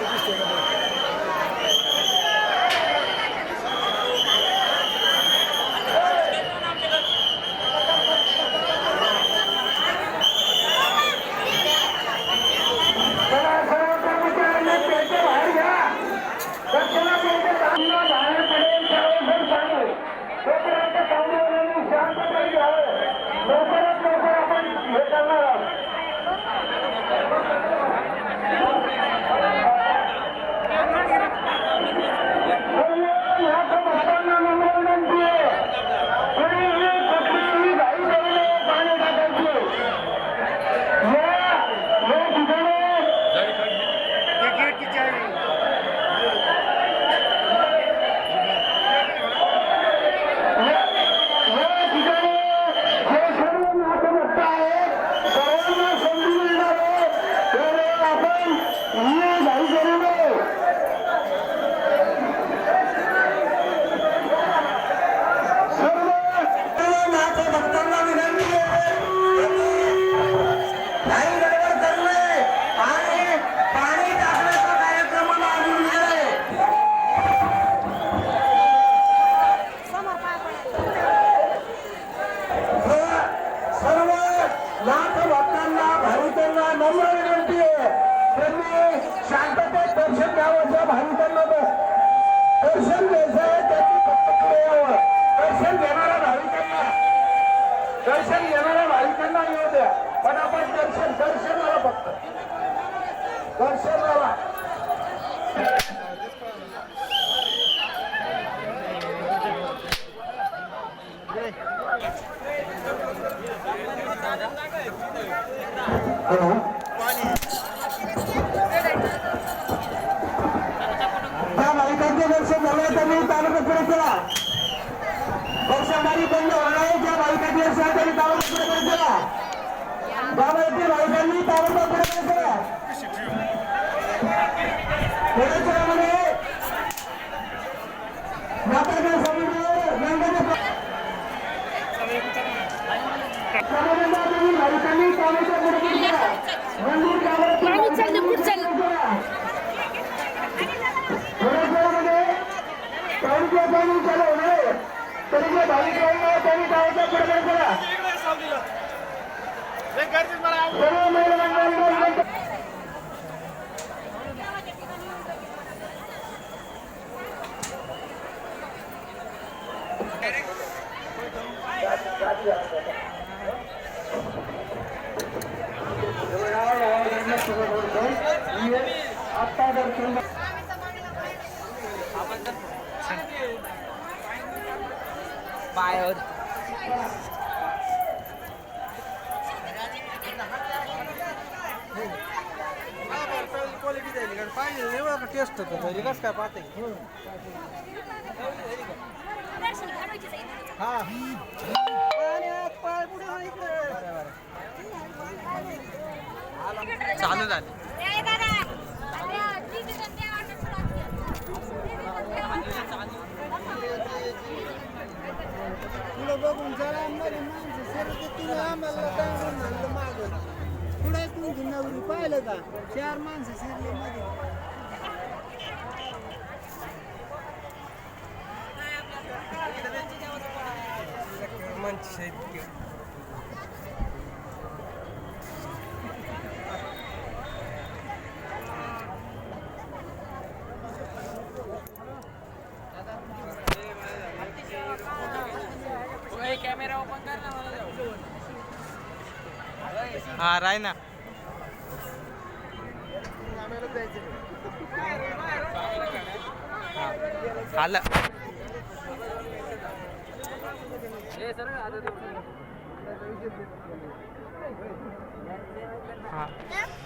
चला त्यांनी शांततेत दर्शन घ्यावं त्या भाविकांना दर्शन घ्यायचं आहे त्यांनी फक्त पुढे यावं दर्शन घेणाऱ्या भाविकांना. दर्शन घेणाऱ्या भाविकांना येऊ द्या. पण आपण दर्शन दर्शनाला फक्त. दर्शनाला त्या केला दर्शनदारी बंद होणार आहे ज्या भाविकांचे दर्शन आहे त्यांनी तालुका पुढे केला बाबाची भाविकांनी पुढे केला थोड्याच वेळामध्ये माताच्या समुद्रावर भाविकांनी पुढे केला मंदिर गावाची पाणी पाणी चालू होणार आहे तरी जे भाविक राहिला त्यांनी गावाचा प्रचार करा सर्व महिला मंडळांना आता दर्शन पायावर टेस्ट होतं कसं काय पाहते हा चालू झाले नवरी पाहिलं का चार माणसं शिरले मध्ये कॅमेरा ओपन कर ना मला हा राय ना. खाल्लं हा.